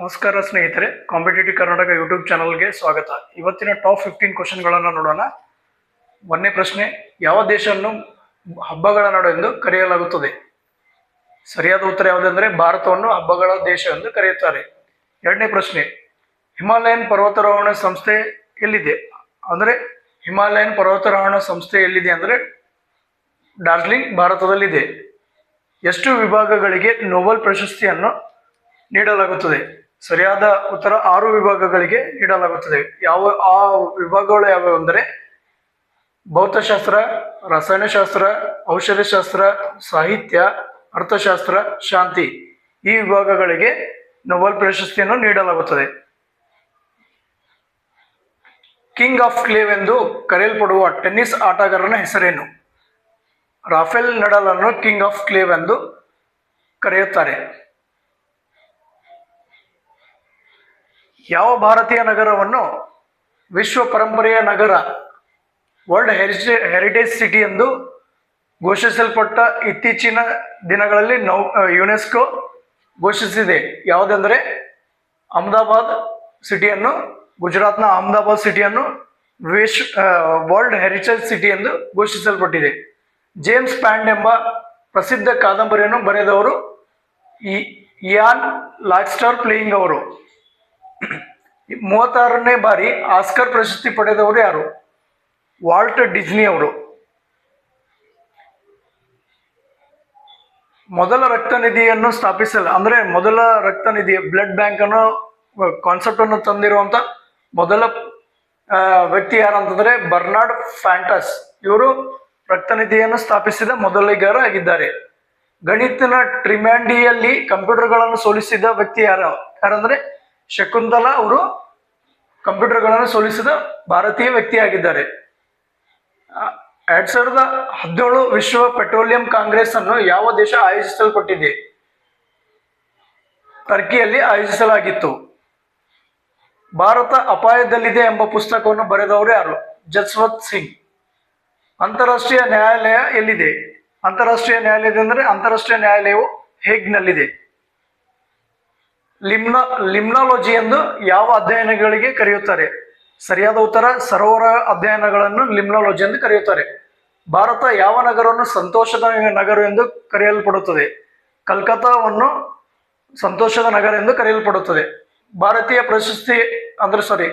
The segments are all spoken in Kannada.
ನಮಸ್ಕಾರ ಸ್ನೇಹಿತರೆ ಕಾಂಪಿಟೇಟಿವ್ ಕರ್ನಾಟಕ ಯೂಟ್ಯೂಬ್ ಚಾನಲ್ಗೆ ಸ್ವಾಗತ. ಇವತ್ತಿನ ಟಾಪ್ ಫಿಫ್ಟೀನ್ ಕ್ವಶನ್ಗಳನ್ನು ನೋಡೋಣ. ಒಂದನೇ ಪ್ರಶ್ನೆ, ಯಾವ ದೇಶವನ್ನು ಹಬ್ಬಗಳ ನಾಡು ಎಂದು ಕರೆಯಲಾಗುತ್ತದೆ? ಸರಿಯಾದ ಉತ್ತರ ಯಾವುದೆಂದರೆ, ಭಾರತವನ್ನು ಹಬ್ಬಗಳ ದೇಶ ಎಂದು ಕರೆಯುತ್ತಾರೆ. ಎರಡನೇ ಪ್ರಶ್ನೆ, ಹಿಮಾಲಯನ್ ಪರ್ವತಾರೋಹಣ ಸಂಸ್ಥೆ ಎಲ್ಲಿದೆ? ಅಂದರೆ, ಹಿಮಾಲಯನ್ ಪರ್ವತಾರೋಹಣ ಸಂಸ್ಥೆ ಎಲ್ಲಿದೆ ಅಂದರೆ, ಡಾರ್ಜಿಲಿಂಗ್ ಭಾರತದಲ್ಲಿದೆ. ಎಷ್ಟು ವಿಭಾಗಗಳಿಗೆ ನೊಬೆಲ್ ಪ್ರಶಸ್ತಿಯನ್ನು ನೀಡಲಾಗುತ್ತದೆ? ಸರಿಯಾದ ಉತ್ತರ ಆರು ವಿಭಾಗಗಳಿಗೆ ನೀಡಲಾಗುತ್ತದೆ. ಯಾವ, ಆ ವಿಭಾಗಗಳು ಯಾವುವು ಅಂದರೆ ಭೌತಶಾಸ್ತ್ರ, ರಸಾಯನಶಾಸ್ತ್ರ, ಔಷಧಶಾಸ್ತ್ರ, ಸಾಹಿತ್ಯ, ಅರ್ಥಶಾಸ್ತ್ರ, ಶಾಂತಿ ಈ ವಿಭಾಗಗಳಿಗೆ ನೊಬೆಲ್ ಪ್ರಶಸ್ತಿಯನ್ನು ನೀಡಲಾಗುತ್ತದೆ. ಕಿಂಗ್ ಆಫ್ ಕ್ಲೇವ್ ಎಂದು ಕರೆಯಲ್ಪಡುವ ಟೆನ್ನಿಸ್ ಆಟಗಾರನ ಹೆಸರೇನು? ರಾಫೆಲ್ ನಡಲ್ ಅನ್ನು ಕಿಂಗ್ ಆಫ್ ಕ್ಲೇವ್ ಎಂದು ಕರೆಯುತ್ತಾರೆ. ಯಾವ ಭಾರತೀಯ ನಗರವನ್ನು ವಿಶ್ವ ಪರಂಪರೆಯ ನಗರ ವರ್ಲ್ಡ್ ಹೆರಿಟೇ ಹೆರಿಟೇಜ್ ಸಿಟಿ ಎಂದು ಘೋಷಿಸಲ್ಪಟ್ಟ ಇತ್ತೀಚಿನ ದಿನಗಳಲ್ಲಿ ನೌ ಯುನೆಸ್ಕೋ ಘೋಷಿಸಿದೆ. ಯಾವುದೆಂದರೆ ಅಹಮದಾಬಾದ್ ಸಿಟಿಯನ್ನು, ಗುಜರಾತ್ನ ಅಹಮದಾಬಾದ್ ಸಿಟಿಯನ್ನು ವಿಶ್ ವರ್ಲ್ಡ್ ಹೆರಿಟೇಜ್ ಸಿಟಿ ಎಂದು ಘೋಷಿಸಲ್ಪಟ್ಟಿದೆ. ಜೇಮ್ಸ್ ಪ್ಯಾಂಡ್ ಎಂಬ ಪ್ರಸಿದ್ಧ ಕಾದಂಬರಿಯನ್ನು ಬರೆದವರು ಈ, ಇಯಾನ್ ಲಾಕ್ಸ್ಟಾರ್ ಪ್ಲೇಯಿಂಗ್ ಅವರು. ಮೂವತ್ತಾರನೇ ಬಾರಿ ಆಸ್ಕರ್ ಪ್ರಶಸ್ತಿ ಪಡೆದವರು ಯಾರು? ವಾಲ್ಟ್ ಡಿಸ್ನಿ ಅವರು. ಮೊದಲ ರಕ್ತ ನಿಧಿಯನ್ನು ಸ್ಥಾಪಿಸಲು ಅಂದ್ರೆ ಮೊದಲ ರಕ್ತ ನಿಧಿ, ಬ್ಲಡ್ ಬ್ಯಾಂಕ್ ಅನ್ನೋ ಕಾನ್ಸೆಪ್ಟ್ ಅನ್ನು ತಂದಿರುವಂತ ಮೊದಲ ವ್ಯಕ್ತಿ ವ್ಯಕ್ತಿ ಯಾರಂತಂದ್ರೆ ಬರ್ನಾರ್ಡ್ ಫ್ಯಾಂಟಸ್. ಇವರು ರಕ್ತ ನಿಧಿಯನ್ನು ಸ್ಥಾಪಿಸಿದ ಮೊದಲಿಗರ ಆಗಿದ್ದಾರೆ. ಗಣಿತನ ಟ್ರಿಮ್ಯಾಂಡಿಯಲ್ಲಿ ಕಂಪ್ಯೂಟರ್ಗಳನ್ನು ಸೋಲಿಸಿದ ವ್ಯಕ್ತಿ ಯಾರು? ಯಾರಂದ್ರೆ ಶಕುಂತಲಾ ಅವರು ಕಂಪ್ಯೂಟರ್ಗಳನ್ನು ಸೋಲಿಸಿದ ಭಾರತೀಯ ವ್ಯಕ್ತಿಯಾಗಿದ್ದಾರೆ. ಎರಡ್ ಸಾವಿರದ ಹದಿನೇಳು ವಿಶ್ವ ಪೆಟ್ರೋಲಿಯಂ ಕಾಂಗ್ರೆಸ್ ಅನ್ನು ಯಾವ ದೇಶ ಆಯೋಜಿಸಲ್ಪಟ್ಟಿದೆ? ಟರ್ಕಿಯಲ್ಲಿ ಆಯೋಜಿಸಲಾಗಿತ್ತು. ಭಾರತ ಅಪಾಯದಲ್ಲಿದೆ ಎಂಬ ಪುಸ್ತಕವನ್ನು ಬರೆದವರು ಯಾರು? ಜಸ್ವಂತ್ ಸಿಂಗ್. ಅಂತಾರಾಷ್ಟ್ರೀಯ ನ್ಯಾಯಾಲಯ ಎಲ್ಲಿದೆ? ಅಂತಾರಾಷ್ಟ್ರೀಯ ನ್ಯಾಯಾಲಯದ ಅಂದರೆ ಅಂತಾರಾಷ್ಟ್ರೀಯ ನ್ಯಾಯಾಲಯವು ಹೇಗ್ನಲ್ಲಿದೆ? ಲಿಮ್ನ, ಲಿಮ್ನಾಲಜಿ ಎಂದು ಯಾವ ಅಧ್ಯಯನಗಳಿಗೆ ಕರೆಯುತ್ತಾರೆ? ಸರಿಯಾದ ಉತ್ತರ, ಸರೋವರ ಅಧ್ಯಯನಗಳನ್ನು ಲಿಮ್ನಾಲಜಿ ಎಂದು ಕರೆಯುತ್ತಾರೆ. ಭಾರತ ಯಾವ ನಗರವನ್ನು ಸಂತೋಷದ ನಗರ ಎಂದು ಕರೆಯಲ್ಪಡುತ್ತದೆ? ಕಲ್ಕತ್ತಾವನ್ನು ಸಂತೋಷದ ನಗರ ಎಂದು ಕರೆಯಲ್ಪಡುತ್ತದೆ. ಭಾರತೀಯ ಪ್ರಶಸ್ತಿ ಅಂದ್ರೆ ಸಾರಿ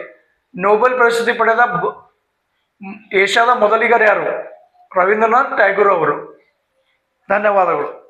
ನೋಬೆಲ್ ಪ್ರಶಸ್ತಿ ಪಡೆದ ಏಷ್ಯಾದ ಮೊದಲಿಗರು ಯಾರು? ರವೀಂದ್ರನಾಥ್ ಟ್ಯಾಗೂರ್ ಅವರು. ಧನ್ಯವಾದಗಳು.